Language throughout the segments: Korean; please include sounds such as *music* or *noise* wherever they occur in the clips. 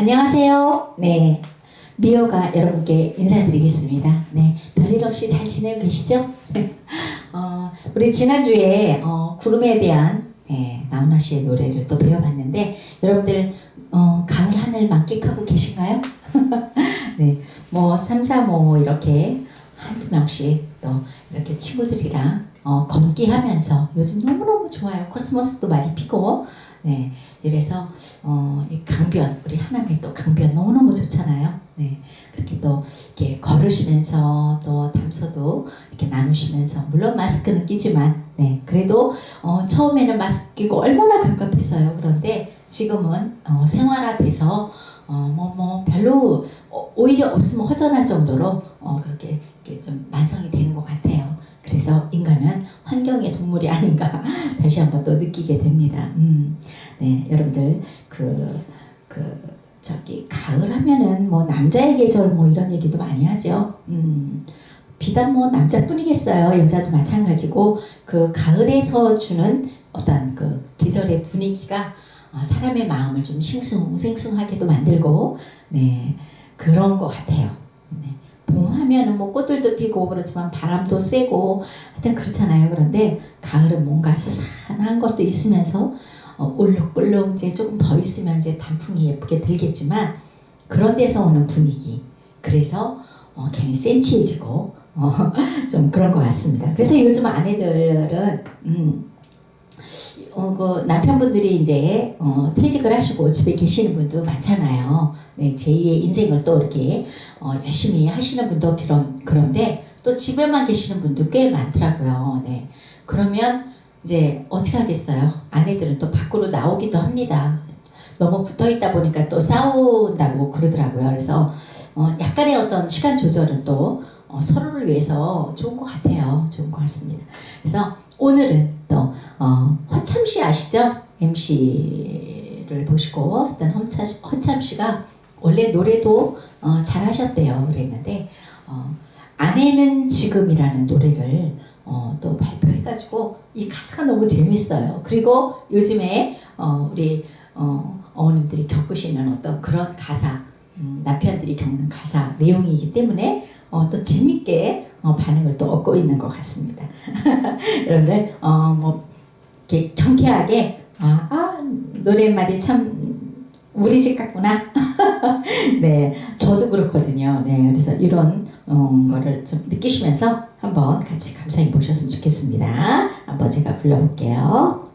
안녕하세요. 네. 미호가 여러분께 인사드리겠습니다. 네. 별일 없이 잘 지내고 계시죠? *laughs* 어, 우리 지난주에 어, 구름에 대한 네, 나훈아 씨의 노래를 또 배워봤는데 여러분들 어, 가을 하늘 만끽하고 계신가요? *laughs* 네. 뭐 3, 4, 뭐 이렇게 한두 명씩 또 이렇게 친구들이랑 어, 걷기 하면서 요즘 너무너무 좋아요. 코스모스도 많이 피고 네. 이래서 어, 이 강변 우리 하남에 또 강변 너무 너무 좋잖아요. 네. 그렇게 또 이렇게 걸으시면서 또 담소도 이렇게 나누시면서 물론 마스크는 끼지만 네. 그래도 어, 처음에는 마스크 끼고 얼마나 갑갑했어요. 그런데 지금은 어, 생활화돼서 어, 뭐, 뭐, 별로, 어, 오히려 없으면 허전할 정도로, 어, 그렇게, 좀 완성이 되는 것 같아요. 그래서 인간은 환경의 동물이 아닌가 *laughs* 다시 한번 또 느끼게 됩니다. 음, 네, 여러분들, 그, 그, 저기, 가을 하면은 뭐 남자의 계절 뭐 이런 얘기도 많이 하죠. 음, 비단 뭐 남자뿐이겠어요. 여자도 마찬가지고, 그 가을에서 주는 어떤 그 계절의 분위기가 어, 사람의 마음을 좀 싱숭생숭하게도 만들고 네 그런 것 같아요. 네. 봄 하면은 뭐 꽃들도 피고 그렇지만 바람도 세고 하여튼 그렇잖아요. 그런데 가을은 뭔가 스산한 것도 있으면서 어, 울룩불룩 이제 조금 더 있으면 이제 단풍이 예쁘게 들겠지만 그런 데서 오는 분위기 그래서 어, 괜히 센치해지고 어, *laughs* 좀 그런 것 같습니다. 그래서 요즘 아내들은 음, 어, 그 남편분들이 이제 어, 퇴직을 하시고 집에 계시는 분도 많잖아요. 네, 제2의 인생을 또 이렇게 어, 열심히 하시는 분도 그런 그런데 또 집에만 계시는 분도 꽤 많더라고요. 네, 그러면 이제 어떻게 하겠어요? 아내들은 또 밖으로 나오기도 합니다. 너무 붙어 있다 보니까 또 싸운다고 그러더라고요. 그래서 어, 약간의 어떤 시간 조절은 또 어, 서로를 위해서 좋은 것 같아요. 좋은 것 같습니다. 그래서 오늘은 또 어, 허참 씨 아시죠? MC를 보시고 했던 허참, 허참 씨가 원래 노래도 어, 잘하셨대요. 그랬는데 어, 아내는 지금이라는 노래를 어, 또 발표해가지고 이 가사가 너무 재밌어요. 그리고 요즘에 어, 우리 어, 어머님들이 겪으시는 어떤 그런 가사, 음, 남편들이 겪는 가사 내용이기 때문에 어, 또 재밌게 어, 반응을 또 얻고 있는 것 같습니다. *laughs* 여러분들 어, 뭐 이렇게 경쾌하게 아, 아 노랫말이 참 우리 집 같구나. *laughs* 네, 저도 그렇거든요. 네, 그래서 이런 어, 거를 좀 느끼시면서 한번 같이 감상해 보셨으면 좋겠습니다. 한번 제가 불러볼게요.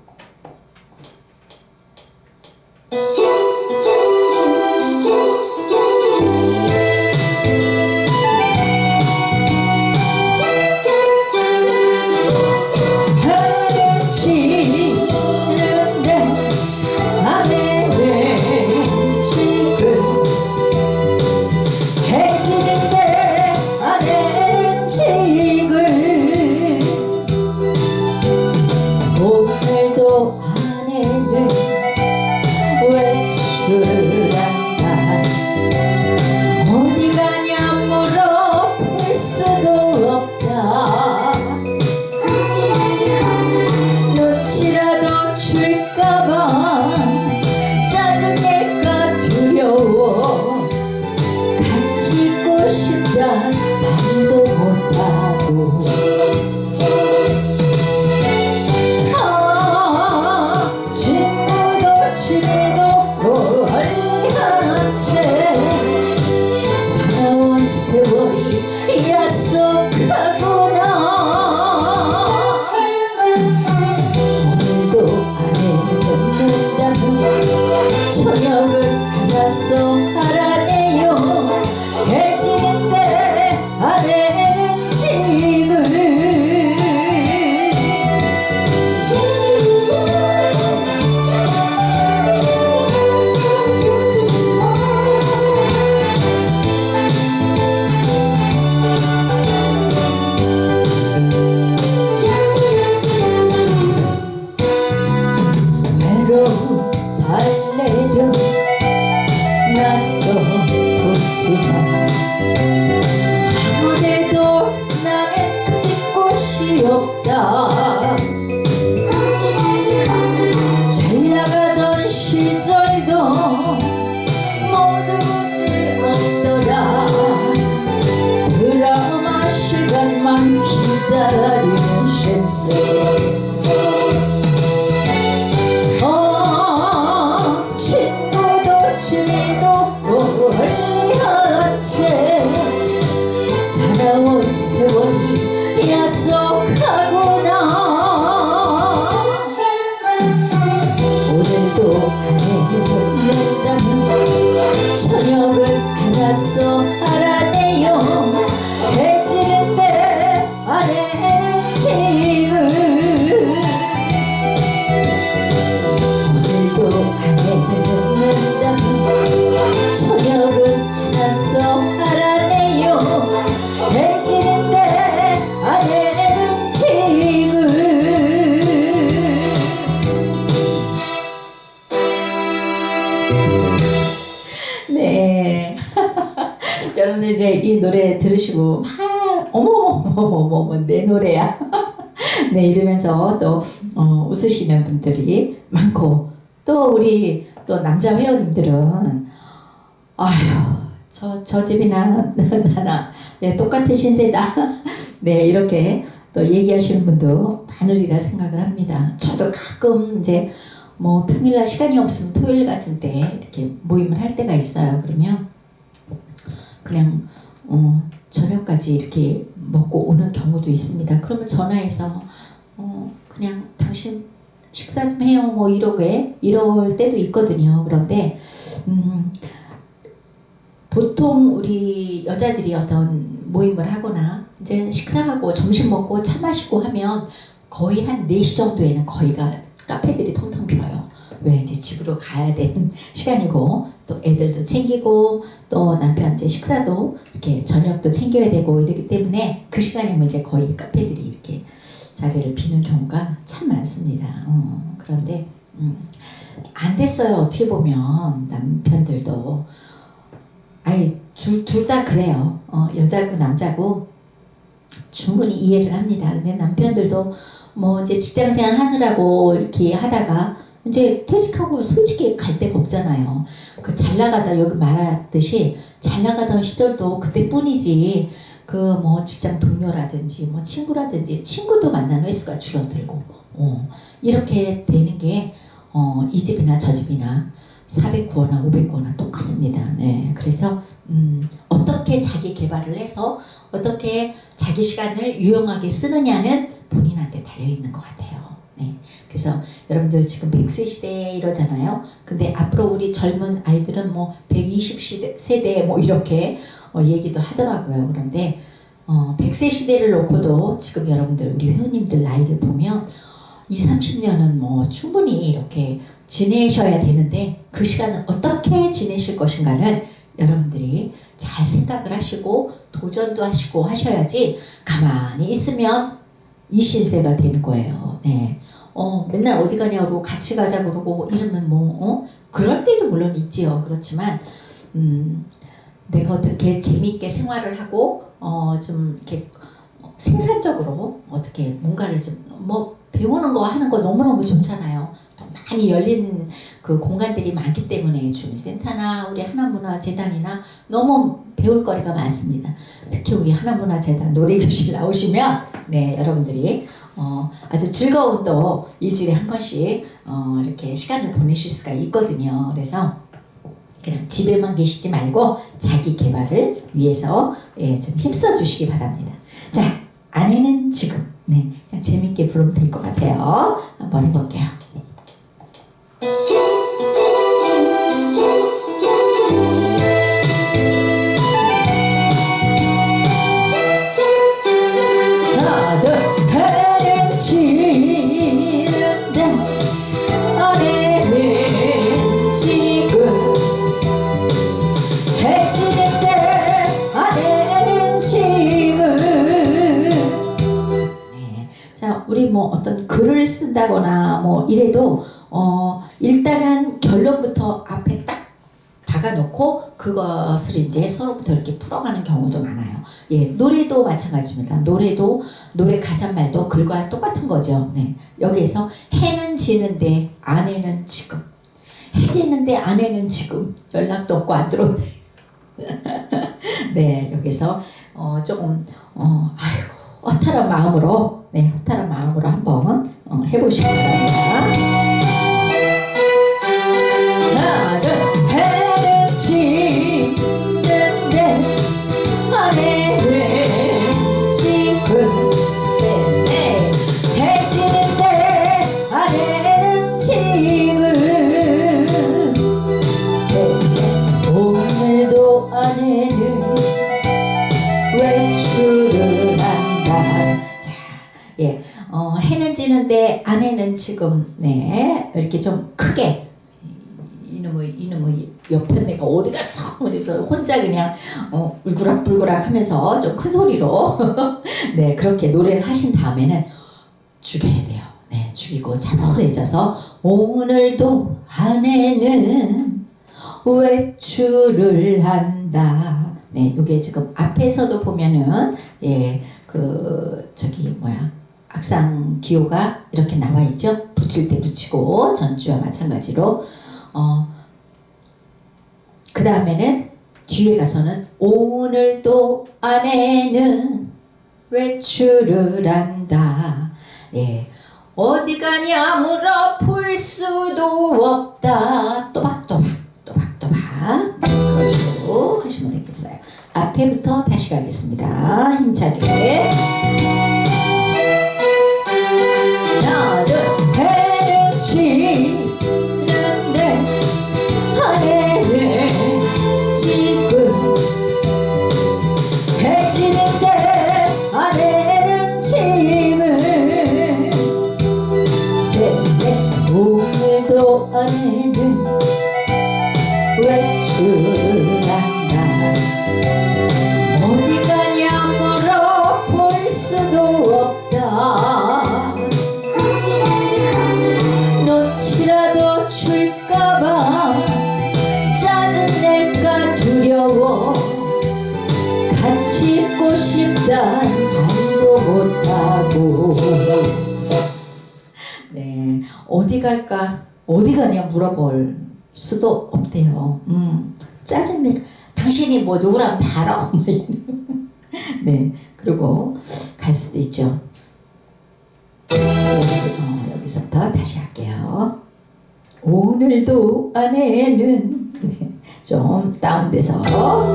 어, 웃으시는 분들이 많고 또 우리 또 남자 회원님들은 아휴 저, 저 집이나 *laughs* 나나 네, 똑같은 신세다. *laughs* 네 이렇게 또 얘기하시는 분도 많으리라 생각을 합니다. 저도 가끔 이제 뭐 평일날 시간이 없으면 토요일 같은 때 이렇게 모임을 할 때가 있어요. 그러면 그냥 어, 저녁까지 이렇게 먹고 오는 경우도 있습니다. 그러면 전화해서 어, 그냥 당신 식사 좀 해요. 뭐 이러게 이럴 때도 있거든요. 그런데 음, 보통 우리 여자들이 어떤 모임을 하거나 이제 식사하고 점심 먹고 차 마시고 하면 거의 한 4시 정도에는 거의가 카페들이 텅텅 비어요. 왜 이제 집으로 가야 되는 시간이고 또 애들도 챙기고 또 남편 이제 식사도 이렇게 저녁도 챙겨야 되고 이렇기 때문에 그 시간이면 이제 거의 카페들이 이렇게 자리를 비는 경우가 참 많습니다. 어, 그런데 음, 안 됐어요. 어떻게 보면 남편들도 아니 둘다 그래요. 어, 여자고 남자고 충분히 이해를 합니다. 근데 남편들도 뭐 이제 직장생활 하느라고 이렇게 하다가 이제 퇴직하고 솔직히 갈 데가 없잖아요. 그 잘 나가다 여기 말하듯이 잘 나가던 시절도 그때뿐이지 그 뭐 직장 동료라든지 뭐 친구라든지 친구도 만나는 횟수가 줄어들고 어, 이렇게 되는 게 어, 이 집이나 저 집이나 409호나 509호나 똑같습니다. 네, 그래서 음, 어떻게 자기 개발을 해서 어떻게 자기 시간을 유용하게 쓰느냐는 본인한테 달려 있는 것 같아요. 네, 그래서 여러분들 지금 100세 시대 이러잖아요. 근데 앞으로 우리 젊은 아이들은 뭐 120세대 세대 뭐 이렇게 어, 얘기도 하더라고요. 그런데 어, 100세 시대를 놓고도 지금 여러분들 우리 회원님들 나이를 보면 2, 30년은 뭐 충분히 이렇게 지내셔야 되는데 그 시간을 어떻게 지내실 것인가는 여러분들이 잘 생각을 하시고 도전도 하시고 하셔야지 가만히 있으면 이 신세가 되는 거예요. 네. 어, 맨날 어디 가냐고 같이 가자 그러고 이러면 뭐, 어? 그럴 때도 물론 있지요. 그렇지만, 음, 내가 어떻게 재미있게 생활을 하고, 어, 좀 이렇게 생산적으로 어떻게 뭔가를 좀, 뭐, 배우는 거 하는 거 너무너무 좋잖아요. 또 많이 열린 그 공간들이 많기 때문에 주민센터나 우리 하나문화재단이나 너무 배울 거리가 많습니다. 특히 우리 하나문화재단 노래교실 나오시면 네 여러분들이 어, 아주 즐거운 또 일주일에 한 번씩 어, 이렇게 시간을 보내실 수가 있거든요. 그래서 그냥 집에만 계시지 말고 자기 개발을 위해서 예, 좀 힘써 주시기 바랍니다. 자, 아내는 지금 네, 재밌게 부르면 될 것 같아요. 한번 해볼게요. 이래도 어 일단은 결론부터 앞에 딱 박아놓고 그것을 이제 서로부터 이렇게 풀어가는 경우도 많아요. 예, 노래도 마찬가지입니다. 노래도 노래 가사말도 글과 똑같은 거죠. 네, 여기에서 해는 지는데 아내는 지금 해지는데 아내는 지금 연락도 없고 안 들어오네. *laughs* 네, 여기서 어 조금 어 아이고 어탈한 마음으로 네, 허탈한 마음으로 한번 어, 해보시기 바랍니다. 아내는 지금 네 이렇게 좀 크게 이- 이놈의 이놈의 옆에 내가 어디 갔어? 그래서 혼자 그냥 어, 울그락불그락 하면서 좀 큰 소리로 *laughs* 네 그렇게 노래를 하신 다음에는 죽여야 돼요. 네 죽이고 차분해져서 오늘도 아내는 외출을 한다. 네, 이게 지금 앞에서도 보면은 예, 그 저기 뭐야 악상 기호가 이렇게 나와 있죠. 붙일 때 붙이고 전주와 마찬가지로 어. 그 다음에는 뒤에 가서는 오늘도 아내는 외출을 한다. 예. 어디 가냐 물어볼 수도 없다. 또박또박 또박또박 식으로 하시면 되겠어요. 앞에부터 다시 가겠습니다. 힘차게. 말도 못하고 네 어디 갈까? 어디 가냐 물어볼 수도 없대요. 음 짜증낼 당신이 뭐 누구랑 다 알아 *laughs* 뭐. 네 그리고 갈 수도 있죠. 어, 여기서부터 다시 할게요. 오늘도 아내는 네, 좀 다운돼서. 어,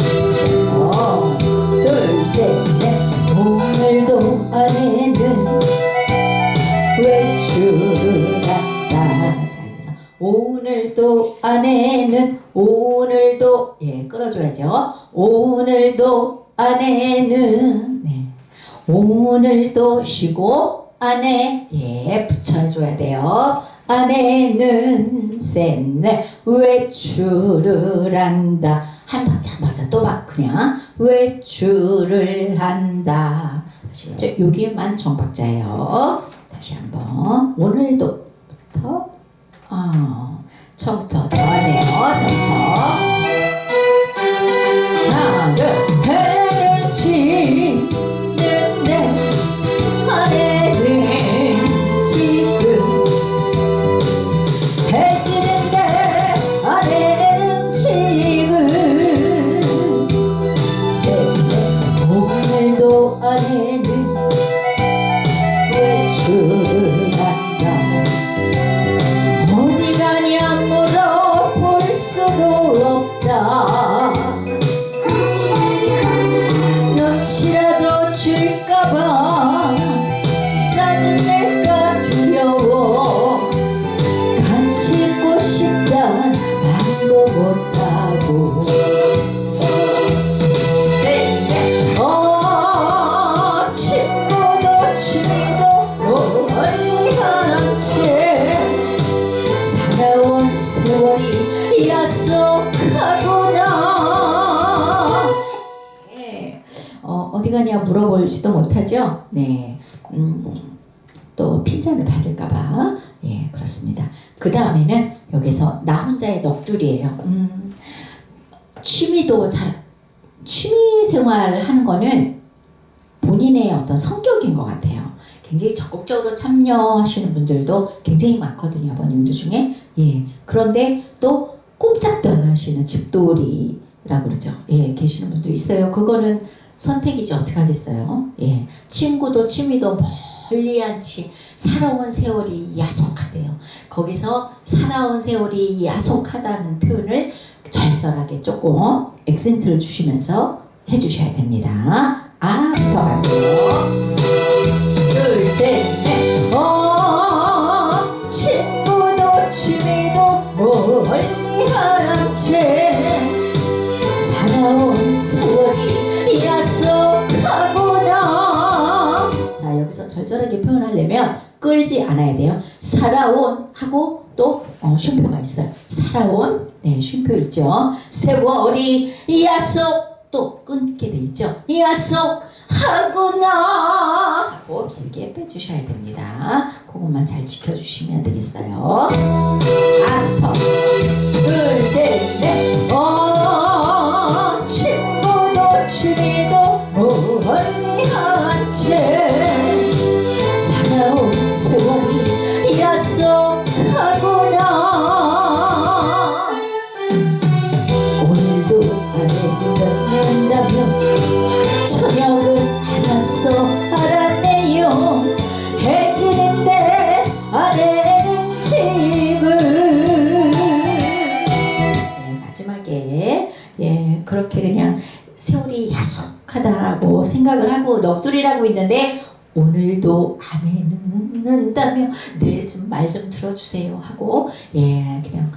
둘셋넷 오늘도 아내는 외출을 오늘도 아내는 오늘도 예 끌어줘야죠. 오늘도 아내는 네. 오늘도 쉬고 아내 예 붙여줘야 돼요. 아내는 셋넷. 외출을 한다 한 박자 맞아 또박 그냥 외출을 한다. 아시겠죠? 여기에만 정박자예요. 다시 한번 오늘도부터 어, 처음부터 더 하네요. 처음부터. 하나 둘 해를 외 못하죠. 네, 음, 또 핀잔을 받을까봐 예 그렇습니다. 그 다음에는 여기서 나 혼자의 넋두리예요. 음, 취미도 잘 취미 생활 하는 거는 본인의 어떤 성격인 것 같아요. 굉장히 적극적으로 참여하시는 분들도 굉장히 많거든요, 아버님들 중에. 예. 그런데 또 꼼짝도 안 하시는 집돌이라고 그러죠. 예, 계시는 분도 있어요. 그거는 선택이지 어떻게 하겠어요. 예. 친구도 취미도 멀리한 치 살아온 세월이 야속하대요. 거기서 살아온 세월이 야속하다는 표현을 절절하게 조금 액센트를 주시면서 해주셔야 됩니다. 아부터 갈게요. 둘, 셋, 절절하게 표현하려면 끌지 않아야 돼요. 살아온 하고 또 어, 쉼표가 있어요. 살아온 네 쉼표 있죠. 세월이 야속 또 끊게 돼 있죠. 야속 하구나 하고 길게 빼주셔야 됩니다. 그것만 잘 지켜주시면 되겠어요. 아터 둘셋넷 어, 생각을 하고 넋두리라고 있는데 오늘도 아내는 늙는다며 네좀 말좀 들어주세요 하고 예 그냥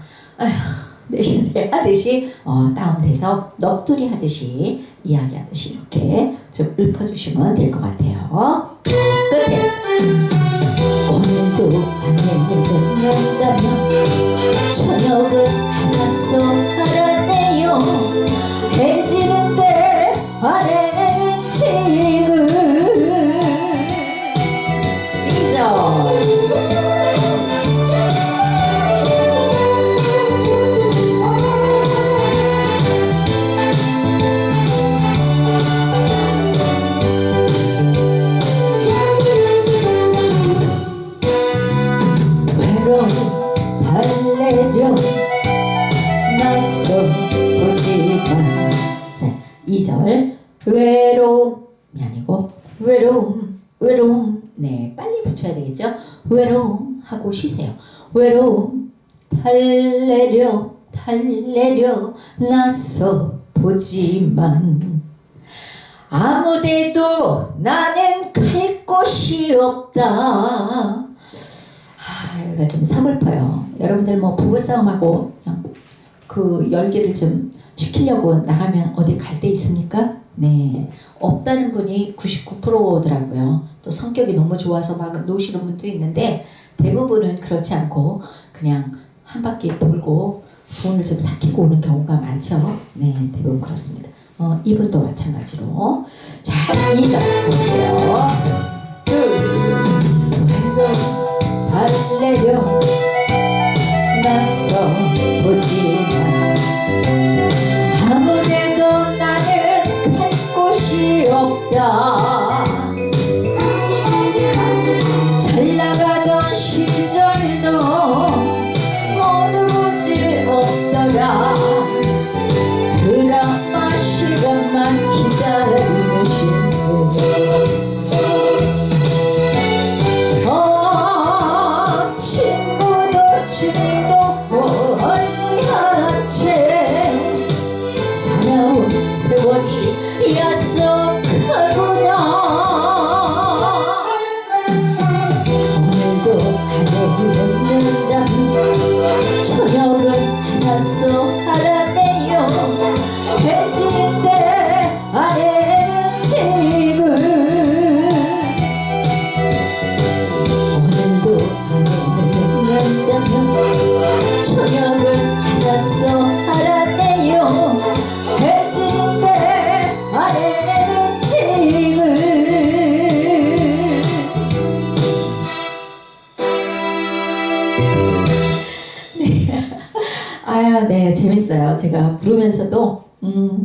내신대 하듯이 어, 다운돼서 넋두리 하듯이 이야기하듯이 이렇게 좀 읊어주시면 될 것 같아요. 끝에 오늘도 아내는 늙는다며 저녁은 알았어 쉬세요 외로움 달래려 달래려 나서 보지만 아무데도 나는 갈 곳이 없다 아, 여기가 좀 서글퍼요. 여러분들 뭐 부부싸움하고 그 열기를 좀 식히려고 나가면 어디 갈 데 있습니까? 네. 없다는 분이 99%더라고요. 또 성격이 너무 좋아서 막 노시는 분도 있는데 대부분은 그렇지 않고 그냥 한 바퀴 돌고 돈을 좀 삭히고 오는 경우가 많죠. 네, 대부분 그렇습니다. 어, 이분도 마찬가지로. 자, 2절 볼게요. 둘, 외로운 달래려 나서 보지만 아무데도 나는 갈 곳이 없다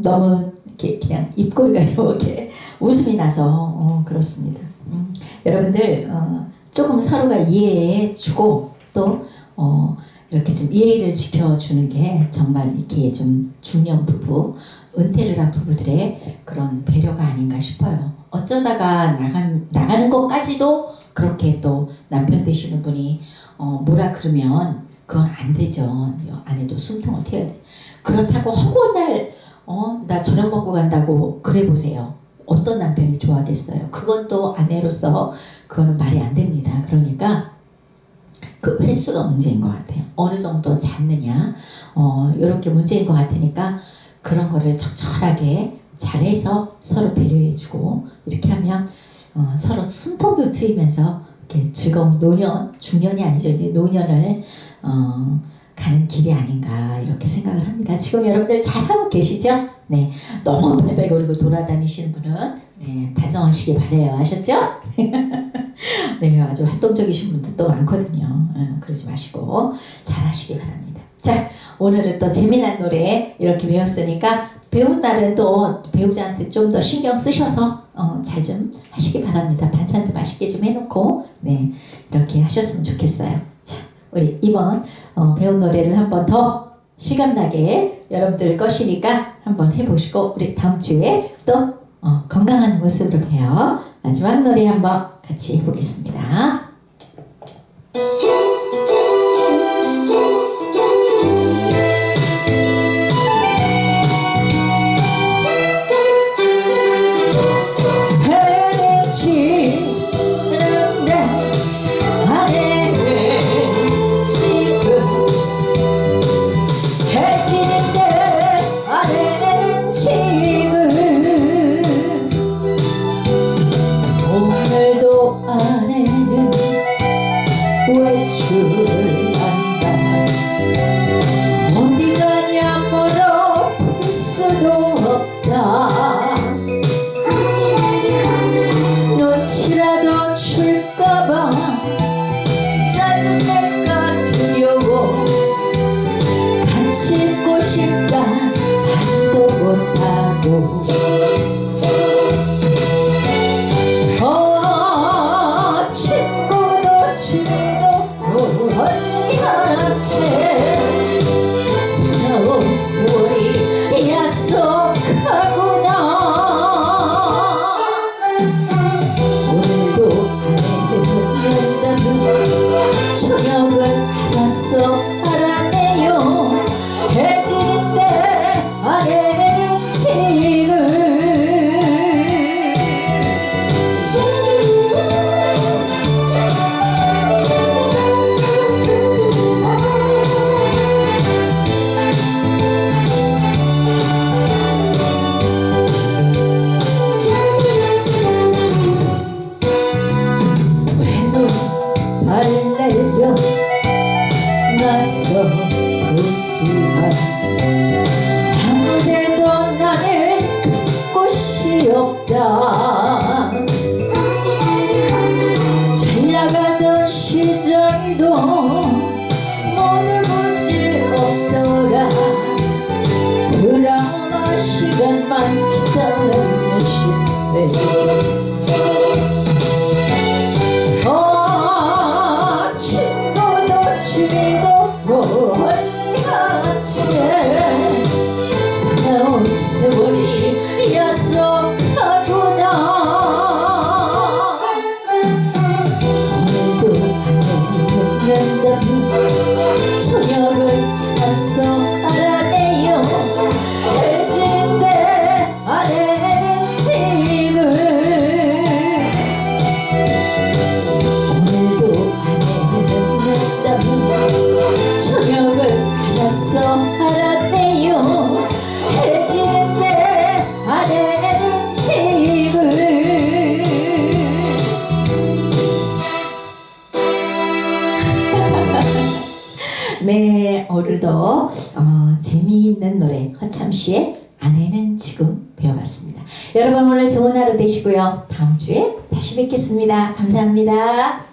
너무 이렇게 그냥 입꼬리가 *laughs* 이렇게 웃음이 나서 어, 그렇습니다. 음, 여러분들 어, 조금 서로가 이해해주고 또 어, 이렇게 좀 예의를 지켜주는 게 정말 이렇게 좀 중년 부부, 은퇴를 한 부부들의 그런 배려가 아닌가 싶어요. 어쩌다가 나간, 나가는 것까지도 그렇게 또 남편 되시는 분이 어, 뭐라 그러면 그건 안 되죠. 아내도 숨통을 튀어야 돼. 그렇다고 허구한 날, 어, 나 저녁 먹고 간다고 그래 보세요. 어떤 남편이 좋아하겠어요. 그건 또 아내로서 그거는 말이 안 됩니다. 그러니까 그 횟수가 문제인 것 같아요. 어느 정도 잤느냐, 어, 이렇게 문제인 것 같으니까 그런 거를 적절하게 잘해서 서로 배려해주고 이렇게 하면 어, 서로 숨통도 트이면서 이렇게 즐거운 노년, 중년이 아니죠. 노년을 어, 가는 길이 아닌가 이렇게 생각을 합니다. 지금 여러분들 잘하고 계시죠? 네, 너무 발발 거리고 돌아다니시는 분은 네, 반성하시기 바래요. 아셨죠? *laughs* 네, 아주 활동적이신 분들도 많거든요. 어, 그러지 마시고 잘하시기 바랍니다. 자, 오늘은 또 재미난 노래 이렇게 배웠으니까 배운 또 배우자한테 좀 더 신경 쓰셔서 어, 잘 좀 하시기 바랍니다. 반찬도 맛있게 좀 해놓고 네 이렇게 하셨으면 좋겠어요. 자, 우리 이번 어, 배운 노래를 한 번더 실감나게 여러분들 것이니까 한번 해보시고 우리 다음 주에 또 어, 건강한 모습으로 봬요. 마지막 노래 한번 같이 해보겠습니다. 여러분 오늘 좋은 하루 되시고요. 다음 주에 다시 뵙겠습니다. 감사합니다.